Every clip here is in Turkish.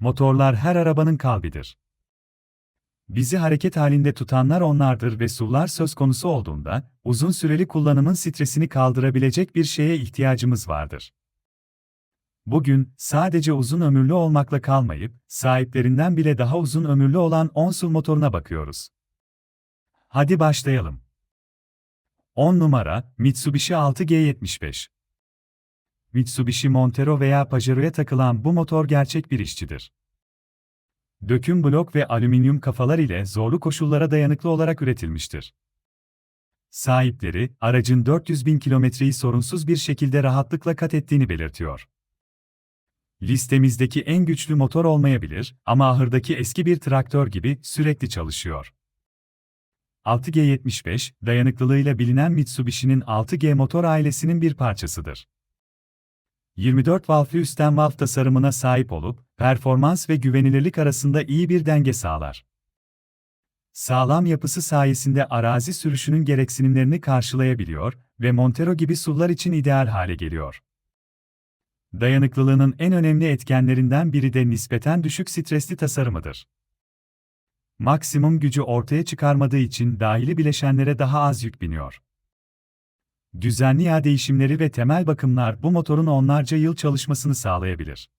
Motorlar her arabanın kalbidir. Bizi hareket halinde tutanlar onlardır ve SUV'lar söz konusu olduğunda, uzun süreli kullanımın stresini kaldırabilecek bir şeye ihtiyacımız vardır. Bugün, sadece uzun ömürlü olmakla kalmayıp, sahiplerinden bile daha uzun ömürlü olan 10 SUV motoruna bakıyoruz. Hadi başlayalım. 10 numara, Mitsubishi 6G75. Mitsubishi Montero veya Pajero'ya takılan bu motor gerçek bir işçidir. Döküm blok ve alüminyum kafalar ile zorlu koşullara dayanıklı olarak üretilmiştir. Sahipleri, aracın 400 bin kilometreyi sorunsuz bir şekilde rahatlıkla kat ettiğini belirtiyor. Listemizdeki en güçlü motor olmayabilir ama ahırdaki eski bir traktör gibi sürekli çalışıyor. 6G75, dayanıklılığıyla bilinen Mitsubishi'nin 6G motor ailesinin bir parçasıdır. 24 valflı üstten valf tasarımına sahip olup, performans ve güvenilirlik arasında iyi bir denge sağlar. Sağlam yapısı sayesinde arazi sürüşünün gereksinimlerini karşılayabiliyor ve Montero gibi SUV'lar için ideal hale geliyor. Dayanıklılığının en önemli etkenlerinden biri de nispeten düşük stresli tasarımıdır. Maksimum gücü ortaya çıkarmadığı için dahili bileşenlere daha az yük biniyor. Düzenli yağ değişimleri ve temel bakımlar bu motorun onlarca yıl çalışmasını sağlayabilir.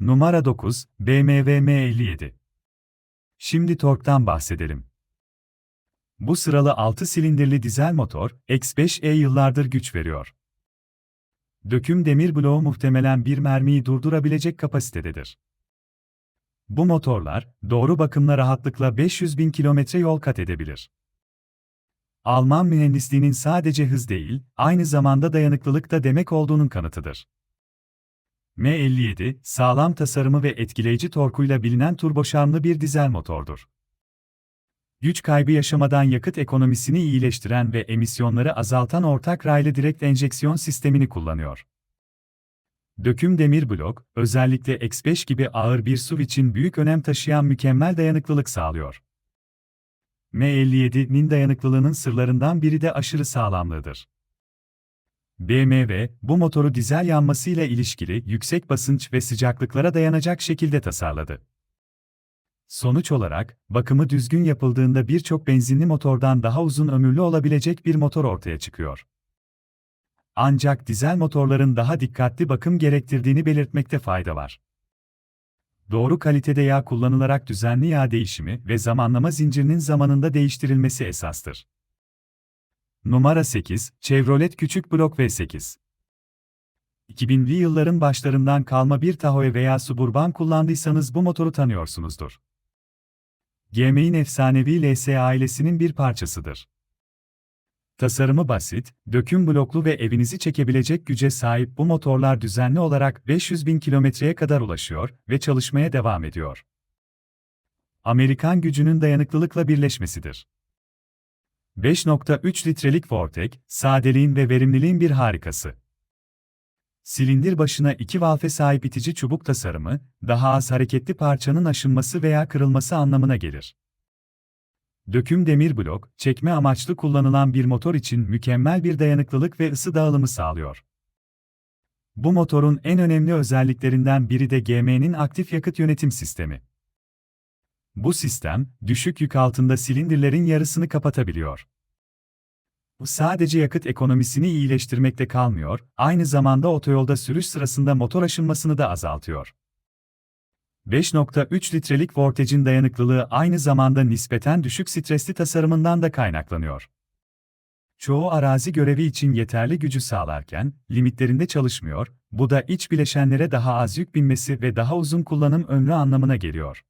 Numara 9, BMW M57. Şimdi torktan bahsedelim. Bu sıralı 6 silindirli dizel motor, X5E yıllardır güç veriyor. Döküm demir bloğu muhtemelen bir mermiyi durdurabilecek kapasitededir. Bu motorlar, doğru bakımla rahatlıkla 500 bin kilometre yol kat edebilir. Alman mühendisliğinin sadece hız değil, aynı zamanda dayanıklılık da demek olduğunun kanıtıdır. M57, sağlam tasarımı ve etkileyici torkuyla bilinen turboşarmlı bir dizel motordur. Güç kaybı yaşamadan yakıt ekonomisini iyileştiren ve emisyonları azaltan ortak raylı direkt enjeksiyon sistemini kullanıyor. Döküm demir blok, özellikle X5 gibi ağır bir SUV için büyük önem taşıyan mükemmel dayanıklılık sağlıyor. M57'nin dayanıklılığının sırlarından biri de aşırı sağlamlığıdır. BMW, bu motoru dizel yanmasıyla ilişkili yüksek basınç ve sıcaklıklara dayanacak şekilde tasarladı. Sonuç olarak, bakımı düzgün yapıldığında birçok benzinli motordan daha uzun ömürlü olabilecek bir motor ortaya çıkıyor. Ancak dizel motorların daha dikkatli bakım gerektirdiğini belirtmekte fayda var. Doğru kalitede yağ kullanılarak düzenli yağ değişimi ve zamanlama zincirinin zamanında değiştirilmesi esastır. Numara 8, Chevrolet Küçük Blok V8. 2000'li yılların başlarından kalma bir Tahoe veya Suburban kullandıysanız bu motoru tanıyorsunuzdur. GM'in efsanevi LS ailesinin bir parçasıdır. Tasarımı basit, döküm bloklu ve evinizi çekebilecek güce sahip bu motorlar düzenli olarak 500 bin kilometreye kadar ulaşıyor ve çalışmaya devam ediyor. Amerikan gücünün dayanıklılıkla birleşmesidir. 5.3 litrelik Vortec, sadeliğin ve verimliliğin bir harikası. Silindir başına iki valfe sahip itici çubuk tasarımı, daha az hareketli parçanın aşınması veya kırılması anlamına gelir. Döküm demir blok, çekme amaçlı kullanılan bir motor için mükemmel bir dayanıklılık ve ısı dağılımı sağlıyor. Bu motorun en önemli özelliklerinden biri de GM'nin aktif yakıt yönetim sistemi. Bu sistem, düşük yük altında silindirlerin yarısını kapatabiliyor. Bu sadece yakıt ekonomisini iyileştirmekte kalmıyor, aynı zamanda otoyolda sürüş sırasında motor aşınmasını da azaltıyor. 5.3 litrelik Vortec'in dayanıklılığı aynı zamanda nispeten düşük stresli tasarımından da kaynaklanıyor. Çoğu arazi görevi için yeterli gücü sağlarken, limitlerinde çalışmıyor, bu da iç bileşenlere daha az yük binmesi ve daha uzun kullanım ömrü anlamına geliyor.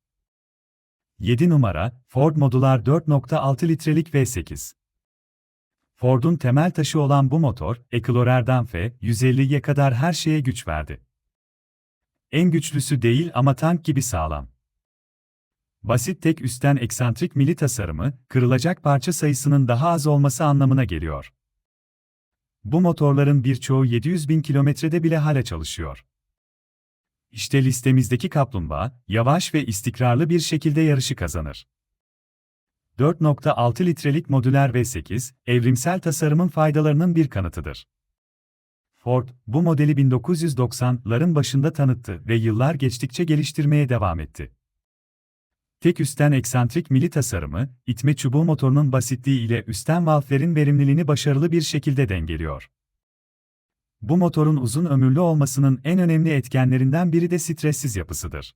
7 numara, Ford Modular 4.6 litrelik V8. Ford'un temel taşı olan bu motor, Ecolorer'dan F-150'ye kadar her şeye güç verdi. En güçlüsü değil ama tank gibi sağlam. Basit tek üstten eksantrik mili tasarımı, kırılacak parça sayısının daha az olması anlamına geliyor. Bu motorların birçoğu 700 bin kilometrede bile hala çalışıyor. İşte listemizdeki kaplumbağa, yavaş ve istikrarlı bir şekilde yarışı kazanır. 4.6 litrelik modüler V8, evrimsel tasarımın faydalarının bir kanıtıdır. Ford, bu modeli 1990'ların başında tanıttı ve yıllar geçtikçe geliştirmeye devam etti. Tek üstten eksantrik mili tasarımı, itme çubuğu motorunun basitliği ile üstten valflerin verimliliğini başarılı bir şekilde dengeliyor. Bu motorun uzun ömürlü olmasının en önemli etkenlerinden biri de stressiz yapısıdır.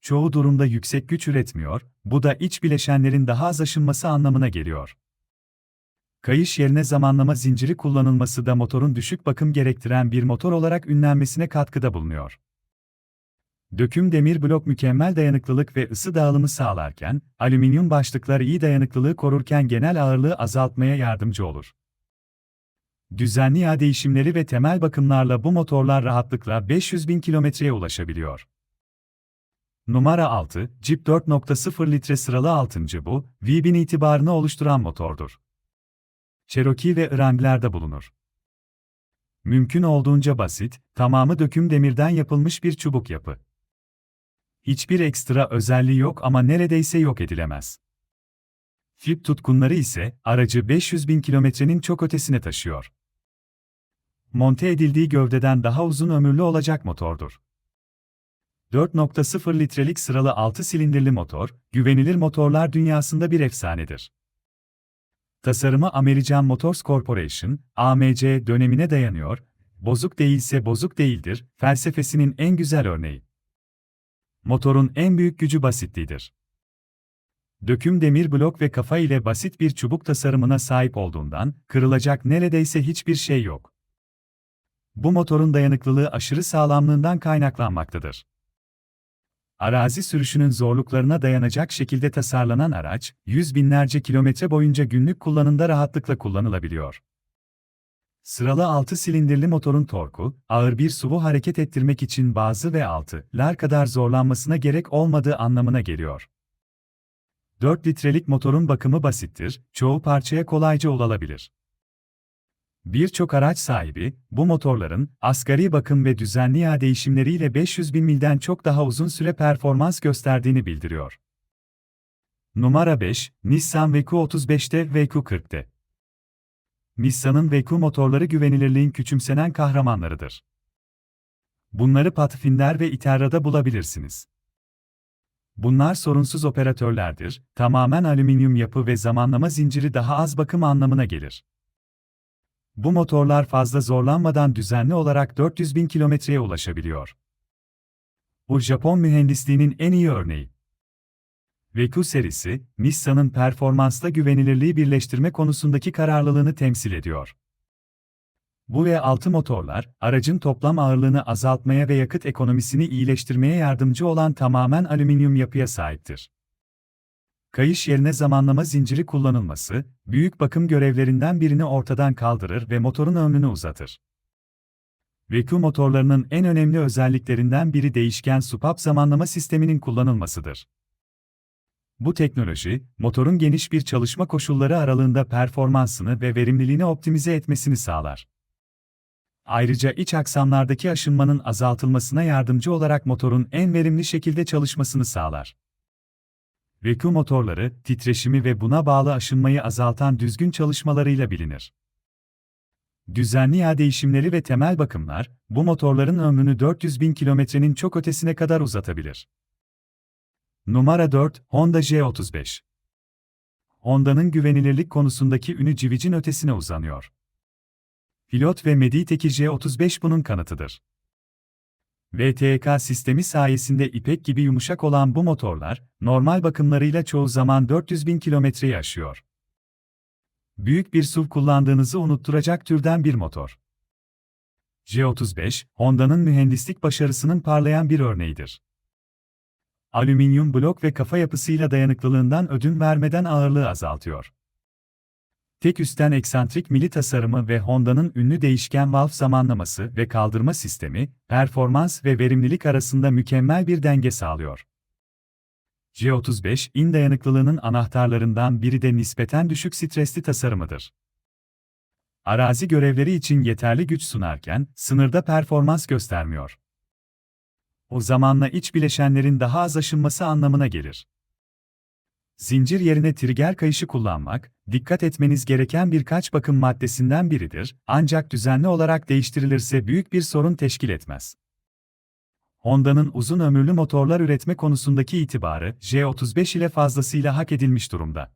Çoğu durumda yüksek güç üretmiyor, bu da iç bileşenlerin daha az aşınması anlamına geliyor. Kayış yerine zamanlama zinciri kullanılması da motorun düşük bakım gerektiren bir motor olarak ünlenmesine katkıda bulunuyor. Döküm demir blok mükemmel dayanıklılık ve ısı dağılımı sağlarken, alüminyum başlıklar iyi dayanıklılığı korurken genel ağırlığı azaltmaya yardımcı olur. Düzenli yağ değişimleri ve temel bakımlarla bu motorlar rahatlıkla 500 bin kilometreye ulaşabiliyor. Numara 6, Jeep 4.0 litre sıralı 6. bu, V1000 itibarını oluşturan motordur. Cherokee ve Wrangler'da bulunur. Mümkün olduğunca basit, tamamı döküm demirden yapılmış bir çubuk yapı. Hiçbir ekstra özelliği yok ama neredeyse yok edilemez. Flip tutkunları ise aracı 500 bin kilometrenin çok ötesine taşıyor. Monte edildiği gövdeden daha uzun ömürlü olacak motordur. 4.0 litrelik sıralı 6 silindirli motor, güvenilir motorlar dünyasında bir efsanedir. Tasarımı American Motors Corporation, AMC dönemine dayanıyor, bozuk değilse bozuk değildir, felsefesinin en güzel örneği. Motorun en büyük gücü basitliğidir. Döküm demir blok ve kafa ile basit bir çubuk tasarımına sahip olduğundan, kırılacak neredeyse hiçbir şey yok. Bu motorun dayanıklılığı aşırı sağlamlığından kaynaklanmaktadır. Arazi sürüşünün zorluklarına dayanacak şekilde tasarlanan araç, yüz binlerce kilometre boyunca günlük kullanımda rahatlıkla kullanılabiliyor. Sıralı 6 silindirli motorun torku, ağır bir SUV'u hareket ettirmek için bazı ve 6'lar kadar zorlanmasına gerek olmadığı anlamına geliyor. 4 litrelik motorun bakımı basittir, çoğu parçaya kolayca ulaşılabilir. Birçok araç sahibi, bu motorların asgari bakım ve düzenli yağ değişimleriyle 500 bin milden çok daha uzun süre performans gösterdiğini bildiriyor. Numara 5, Nissan VQ35'te ve VQ40'te. Nissan'ın VQ motorları güvenilirliğin küçümsenen kahramanlarıdır. Bunları Pathfinder ve Iterra'da bulabilirsiniz. Bunlar sorunsuz operatörlerdir, tamamen alüminyum yapı ve zamanlama zinciri daha az bakım anlamına gelir. Bu motorlar fazla zorlanmadan düzenli olarak 400 bin kilometreye ulaşabiliyor. Bu Japon mühendisliğinin en iyi örneği. VQ serisi, Nissan'ın performansla güvenilirliği birleştirme konusundaki kararlılığını temsil ediyor. Bu V6 motorlar, aracın toplam ağırlığını azaltmaya ve yakıt ekonomisini iyileştirmeye yardımcı olan tamamen alüminyum yapıya sahiptir. Kayış yerine zamanlama zinciri kullanılması, büyük bakım görevlerinden birini ortadan kaldırır ve motorun ömrünü uzatır. VQ motorlarının en önemli özelliklerinden biri değişken supap zamanlama sisteminin kullanılmasıdır. Bu teknoloji, motorun geniş bir çalışma koşulları aralığında performansını ve verimliliğini optimize etmesini sağlar. Ayrıca iç aksamlardaki aşınmanın azaltılmasına yardımcı olarak motorun en verimli şekilde çalışmasını sağlar. VQ motorları, titreşimi ve buna bağlı aşınmayı azaltan düzgün çalışmalarıyla bilinir. Düzenli yağ değişimleri ve temel bakımlar, bu motorların ömrünü 400 bin kilometrenin çok ötesine kadar uzatabilir. Numara 4, Honda J35. Honda'nın güvenilirlik konusundaki ünü civicin ötesine uzanıyor. Pilot ve Mediteki J35 bunun kanıtıdır. VTK sistemi sayesinde ipek gibi yumuşak olan bu motorlar, normal bakımlarıyla çoğu zaman 400 bin kilometreyi aşıyor. Büyük bir SUV kullandığınızı unutturacak türden bir motor. J35, Honda'nın mühendislik başarısının parlayan bir örneğidir. Alüminyum blok ve kafa yapısıyla dayanıklılığından ödün vermeden ağırlığı azaltıyor. Tek üstten eksantrik mili tasarımı ve Honda'nın ünlü değişken valve zamanlaması ve kaldırma sistemi, performans ve verimlilik arasında mükemmel bir denge sağlıyor. J35, in dayanıklılığının anahtarlarından biri de nispeten düşük stresli tasarımıdır. Arazi görevleri için yeterli güç sunarken, sınırda performans göstermiyor. O zamanla iç bileşenlerin daha az aşınması anlamına gelir. Zincir yerine trigger kayışı kullanmak, dikkat etmeniz gereken birkaç bakım maddesinden biridir, ancak düzenli olarak değiştirilirse büyük bir sorun teşkil etmez. Honda'nın uzun ömürlü motorlar üretme konusundaki itibarı J35 ile fazlasıyla hak edilmiş durumda.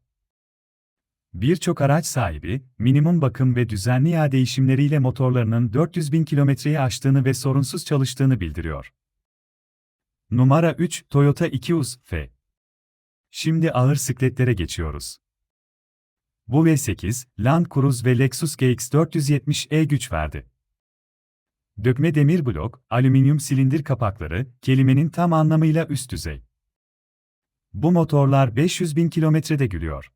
Birçok araç sahibi, minimum bakım ve düzenli yağ değişimleriyle motorlarının 400 bin kilometreyi aştığını ve sorunsuz çalıştığını bildiriyor. Numara 3 Toyota 200 F. Şimdi ağır sikletlere geçiyoruz. Bu V8, Land Cruise ve Lexus GX470e güç verdi. Dökme demir blok, alüminyum silindir kapakları, kelimenin tam anlamıyla üst düzey. Bu motorlar 500 bin kilometrede gülüyor.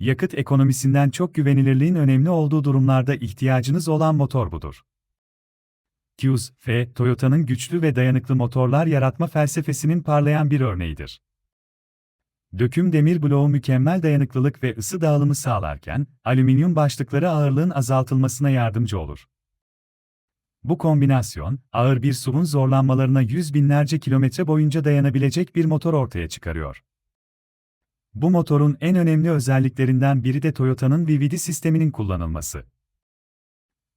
Yakıt ekonomisinden çok güvenilirliğin önemli olduğu durumlarda ihtiyacınız olan motor budur. Qs, F, Toyota'nın güçlü ve dayanıklı motorlar yaratma felsefesinin parlayan bir örneğidir. Döküm demir bloğu mükemmel dayanıklılık ve ısı dağılımı sağlarken, alüminyum başlıkları ağırlığın azaltılmasına yardımcı olur. Bu kombinasyon, ağır bir SUV'un zorlanmalarına yüz binlerce kilometre boyunca dayanabilecek bir motor ortaya çıkarıyor. Bu motorun en önemli özelliklerinden biri de Toyota'nın VVD sisteminin kullanılması.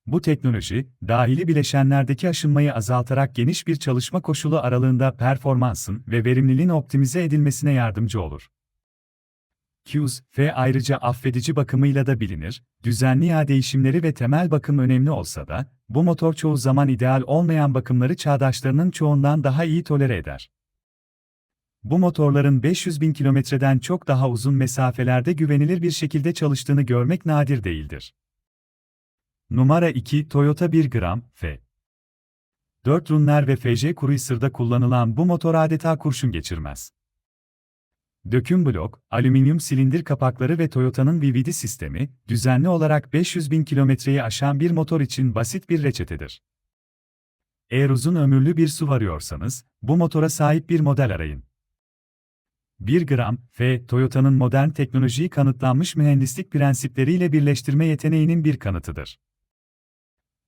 Bu teknoloji, dahili bileşenlerdeki aşınmayı azaltarak geniş bir çalışma koşulu aralığında performansın ve verimliliğin optimize edilmesine yardımcı olur. Qs, F ayrıca affedici bakımıyla da bilinir, düzenli yağ değişimleri ve temel bakım önemli olsa da, bu motor çoğu zaman ideal olmayan bakımları çağdaşlarının çoğundan daha iyi tolere eder. Bu motorların 500 bin kilometreden çok daha uzun mesafelerde güvenilir bir şekilde çalıştığını görmek nadir değildir. Numara 2 Toyota 1 gram F. 4 Runner ve FJ Cruiser'da kullanılan bu motor adeta kurşun geçirmez. Döküm blok, alüminyum silindir kapakları ve Toyota'nın VVD sistemi, düzenli olarak 500 bin kilometreyi aşan bir motor için basit bir reçetedir. Eğer uzun ömürlü bir SUV arıyorsanız, bu motora sahip bir model arayın. 1 gram F, Toyota'nın modern teknolojiyi kanıtlanmış mühendislik prensipleriyle birleştirme yeteneğinin bir kanıtıdır.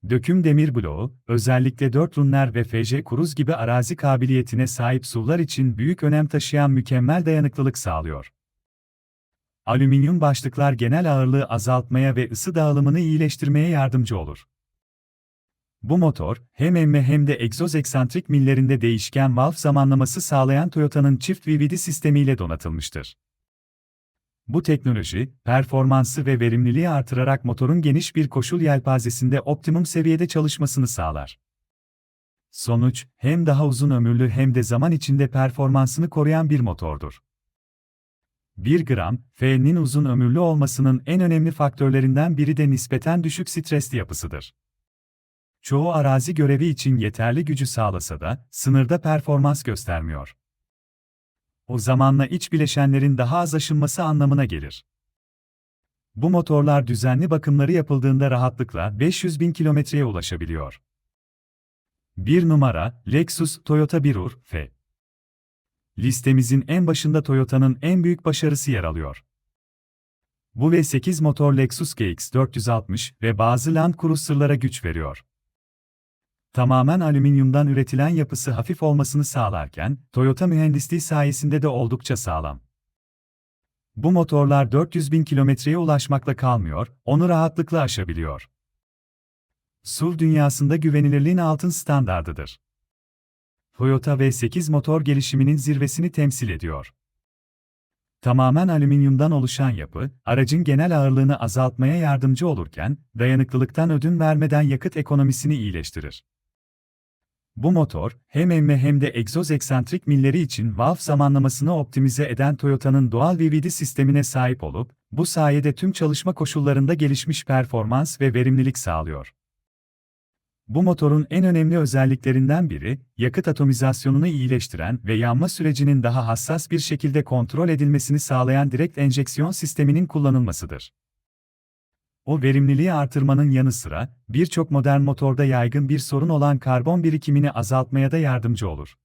Döküm demir bloğu, özellikle 4 runner ve FJ Cruise gibi arazi kabiliyetine sahip SUV'lar için büyük önem taşıyan mükemmel dayanıklılık sağlıyor. Alüminyum başlıklar genel ağırlığı azaltmaya ve ısı dağılımını iyileştirmeye yardımcı olur. Bu motor, hem emme hem de egzoz eksantrik millerinde değişken valve zamanlaması sağlayan Toyota'nın çift VVD sistemiyle donatılmıştır. Bu teknoloji, performansı ve verimliliği artırarak motorun geniş bir koşul yelpazesinde optimum seviyede çalışmasını sağlar. Sonuç, hem daha uzun ömürlü hem de zaman içinde performansını koruyan bir motordur. 1 gram, F'nin uzun ömürlü olmasının en önemli faktörlerinden biri de nispeten düşük stresli yapısıdır. Çoğu arazi görevi için yeterli gücü sağlasa da, sınırda performans göstermiyor. O zamanla iç bileşenlerin daha az aşınması anlamına gelir. Bu motorlar düzenli bakımları yapıldığında rahatlıkla 500 bin kilometreye ulaşabiliyor. 1 numara, Lexus Toyota Birur, F. Listemizin en başında Toyota'nın en büyük başarısı yer alıyor. Bu V8 motor Lexus GX 460 ve bazı Land Cruiser'lara güç veriyor. Tamamen alüminyumdan üretilen yapısı hafif olmasını sağlarken, Toyota mühendisliği sayesinde de oldukça sağlam. Bu motorlar 400 bin kilometreye ulaşmakla kalmıyor, onu rahatlıkla aşabiliyor. SUV dünyasında güvenilirliğin altın standardıdır. Toyota V8 motor gelişiminin zirvesini temsil ediyor. Tamamen alüminyumdan oluşan yapı, aracın genel ağırlığını azaltmaya yardımcı olurken, dayanıklılıktan ödün vermeden yakıt ekonomisini iyileştirir. Bu motor, hem emme hem de egzoz eksantrik milleri için valve zamanlamasını optimize eden Toyota'nın doğal VVD sistemine sahip olup, bu sayede tüm çalışma koşullarında gelişmiş performans ve verimlilik sağlıyor. Bu motorun en önemli özelliklerinden biri, yakıt atomizasyonunu iyileştiren ve yanma sürecinin daha hassas bir şekilde kontrol edilmesini sağlayan direkt enjeksiyon sisteminin kullanılmasıdır. O verimliliği artırmanın yanı sıra, birçok modern motorda yaygın bir sorun olan karbon birikimini azaltmaya da yardımcı olur.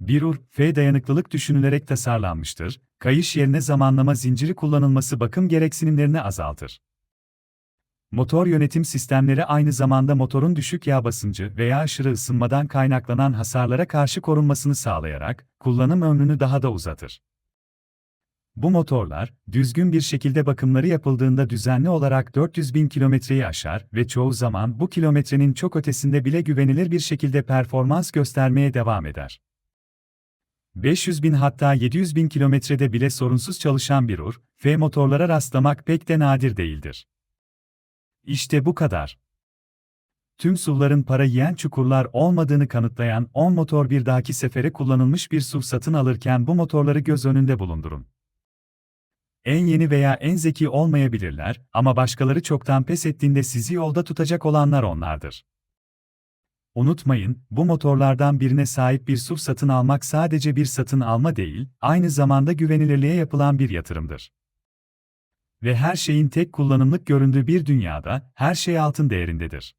Birur, F dayanıklılık düşünülerek tasarlanmıştır, kayış yerine zamanlama zinciri kullanılması bakım gereksinimlerini azaltır. Motor yönetim sistemleri aynı zamanda motorun düşük yağ basıncı veya aşırı ısınmadan kaynaklanan hasarlara karşı korunmasını sağlayarak, kullanım ömrünü daha da uzatır. Bu motorlar, düzgün bir şekilde bakımları yapıldığında düzenli olarak 400 bin kilometreyi aşar ve çoğu zaman bu kilometrenin çok ötesinde bile güvenilir bir şekilde performans göstermeye devam eder. 500 bin hatta 700 bin kilometrede bile sorunsuz çalışan bir UR, F motorlara rastlamak pek de nadir değildir. İşte bu kadar. Tüm SUV'ların para yiyen çukurlar olmadığını kanıtlayan 10 motor bir dahaki sefere kullanılmış bir SUV satın alırken bu motorları göz önünde bulundurun. En yeni veya en zeki olmayabilirler ama başkaları çoktan pes ettiğinde sizi yolda tutacak olanlar onlardır. Unutmayın, bu motorlardan birine sahip bir SUV satın almak sadece bir satın alma değil, aynı zamanda güvenilirliğe yapılan bir yatırımdır. Ve her şeyin tek kullanımlık göründüğü bir dünyada, her şey altın değerindedir.